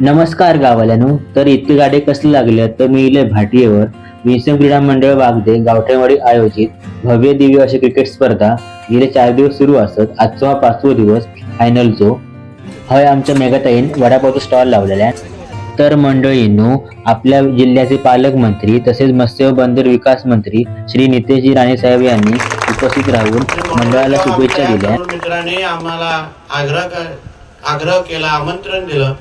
नमस्कार गावाल्यानो तर इतके गाडे कसले लागले तर मी इले भाटीयेवर विन्सन क्रीडा मंडळ वागदे गावठेवाडी आयोजित भव्य दिव्य अशी क्रिकेट स्पर्धा गेले चार दिवस सुरू असत आजचो हा पाचवा दिवस फायनलचो हय आमच्या मेघाताईन वडापावचा स्टॉल लावलेला तर मंडळींनो आपल्या जिल्ह्याचे पालकमंत्री तसेच मत्स्य व बंदर विकास मंत्री श्री नितेशजी राणे साहेब यांनी उपस्थित राहून मंडळाला शुभेच्छा दिल्या. मित्रांनी आम्हाला आग्रह आग्रह केला आमंत्रण दिलं.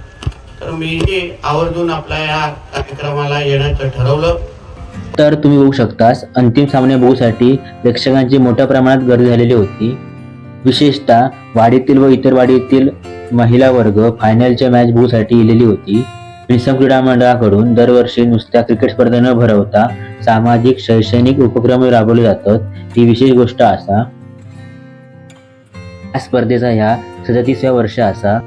तर मीही आवर्जून आपल्या या कार्यक्रमाला येण्याचं ठरवलं. तर तुम्ही बघू शकतास अंतिम सामने बघूसाठी प्रेक्षकांची मोठ्या प्रमाणात गर्दी झालेली होती. विशेषतः वाडीतील व इतर वाडीतील महिला वर्ग फायनलच्या मॅच बघूसाठी इलेली होती. विसम क्रीडा मंडळाकडून दरवर्षी नुसत्या क्रिकेट स्पर्धा न भरवता सामाजिक शैक्षणिक उपक्रम राबवले जातात. ही विशेष गोष्ट असा या स्पर्धेचा ह्या सदतीसव्या वर्ष असा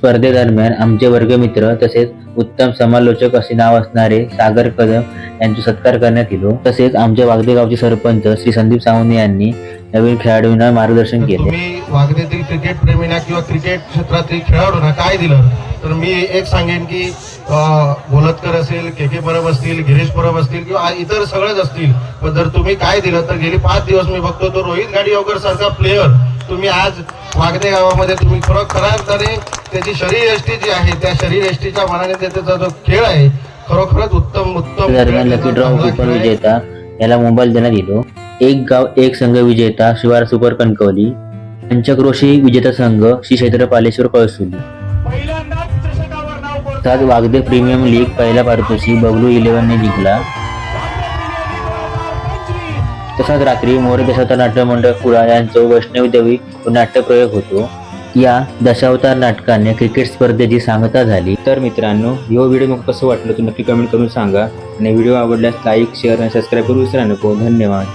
स्पर्धेदरम्यान आमचे वर्गमित्र तसेच उत्तम समालोचक असे नाव असणारे सागर कदम यांचा सत्कार करण्यात येतो. तसेच आमच्या वागदे गावचे सरपंच श्री संदीप सावंत यांनी नवीन खेळाडूंना मार्गदर्शन केले. वागदेतील क्रिकेट प्रेमींना किंवा क्रिकेट क्षेत्रातील खेळाडूंना काय दिलं? तर मी एक सांगेन की गोलतकर असेल के के परब असतील गिरीश परब असतील किंवा इतर सगळेच असतील पण जर तुम्ही काय दिलं तर गेली पाच दिवस मी बघतो तो रोहित गाडीवकर सारखा प्लेअर तुम्ही आज वागदे गावामध्ये तुम्ही खरं खऱ्या अर्थाने त्याची शरीर यष्टी जी आहे त्या शरीर यष्टीच्या मनाने त्याचा जो खेळ आहे खरोखरच उत्तम उत्तम दरम्यान लकी ड्रॉ कुपन. विजेता याला मोबाईल देण्यात येतो. एक गाव एक संघ विजेता शिवार सुपर कणकवली पंचक्रोशी विजेता संघ श्री क्षेत्रपालेश्वर कळसुली. तसाच वागदे प्रीमियम लीग पहिला पारितोषिक बबलू इलेव्हनने जिंकला. तसाच रात्री मोरे दशावतार नाट्य मंडळ कुळा यांचं वैष्णवी देवी नाट्यप्रयोग होतो. या दशावतार नाटकाने क्रिकेट स्पर्धेची सांगता झाली तर मित्रांनो यो व्हिडिओ मग कसं वाटलं तुम्ही नक्की कमेंट करून सांगा. आणि व्हिडिओ आवडल्यास लाईक शेअर आणि सबस्क्राईब करू विसरा नको. धन्यवाद.